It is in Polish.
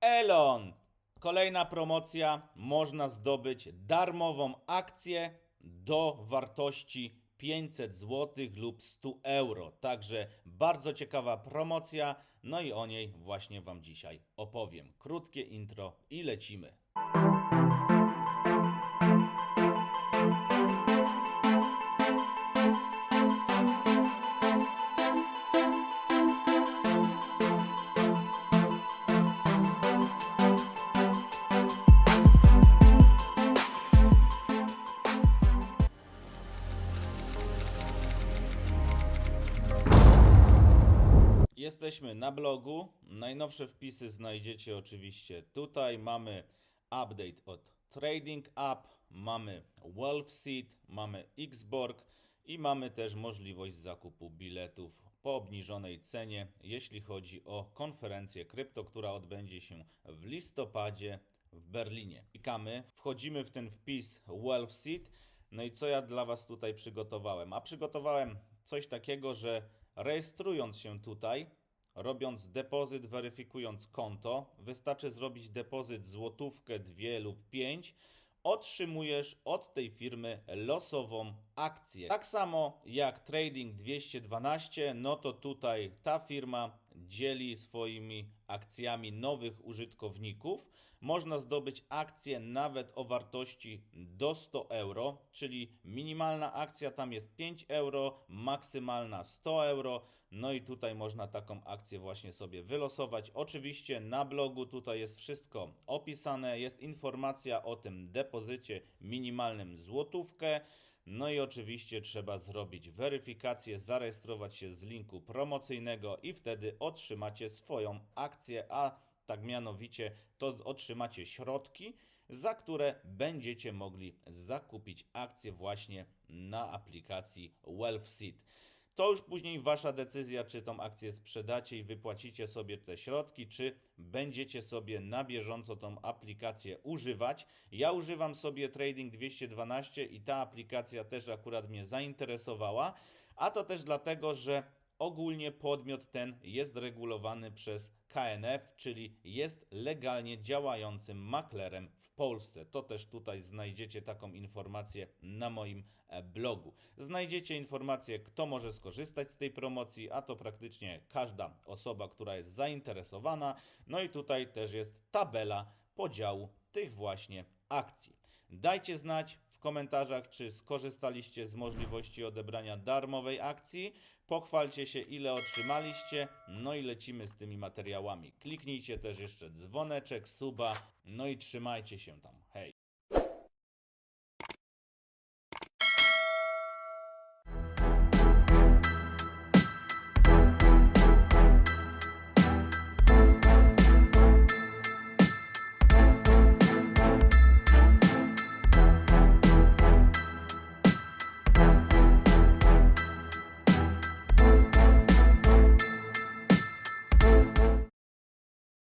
Elon! Kolejna promocja. Można zdobyć darmową akcję do wartości 500 zł lub 100 euro. Także bardzo ciekawa promocja. No i o niej właśnie Wam dzisiaj opowiem. Krótkie intro i lecimy. Jesteśmy na blogu. Najnowsze wpisy znajdziecie oczywiście tutaj. Mamy update od Trading App, mamy Wolf Seed, mamy Xborg i mamy też możliwość zakupu biletów po obniżonej cenie, jeśli chodzi o konferencję krypto, która odbędzie się w listopadzie w Berlinie. Klikamy, wchodzimy w ten wpis Wealth Seed. No i co ja dla Was tutaj przygotowałem? A przygotowałem coś takiego, że rejestrując się tutaj, robiąc depozyt, weryfikując konto, wystarczy zrobić depozyt złotówkę, dwie lub pięć, otrzymujesz od tej firmy losową akcję. Tak samo jak Trading 212, no to tutaj ta firma dzieli swoimi akcjami nowych użytkowników. Można zdobyć akcję nawet o wartości do 100 euro, czyli minimalna akcja tam jest 5 euro, maksymalna 100 euro. No i tutaj można taką akcję właśnie sobie wylosować. Oczywiście na blogu tutaj jest wszystko opisane, jest informacja o tym depozycie minimalnym złotówkę. No i oczywiście trzeba zrobić weryfikację, zarejestrować się z linku promocyjnego i wtedy otrzymacie swoją akcję, a tak mianowicie to otrzymacie środki, za które będziecie mogli zakupić akcje właśnie na aplikacji WealthSeed. To już później wasza decyzja, czy tą akcję sprzedacie i wypłacicie sobie te środki, czy będziecie sobie na bieżąco tą aplikację używać. Ja używam sobie Trading 212 i ta aplikacja też akurat mnie zainteresowała, a to też dlatego, że ogólnie podmiot ten jest regulowany przez KNF, czyli jest legalnie działającym maklerem w Polsce. To też tutaj znajdziecie taką informację na moim e, blogu. Znajdziecie informację, kto może skorzystać z tej promocji, a to praktycznie każda osoba, która jest zainteresowana. No i tutaj też jest tabela podziału tych właśnie akcji. Dajcie znać komentarzach, czy skorzystaliście z możliwości odebrania darmowej akcji. Pochwalcie się, ile otrzymaliście. No i lecimy z tymi materiałami. Kliknijcie też jeszcze dzwoneczek, suba. No i trzymajcie się tam.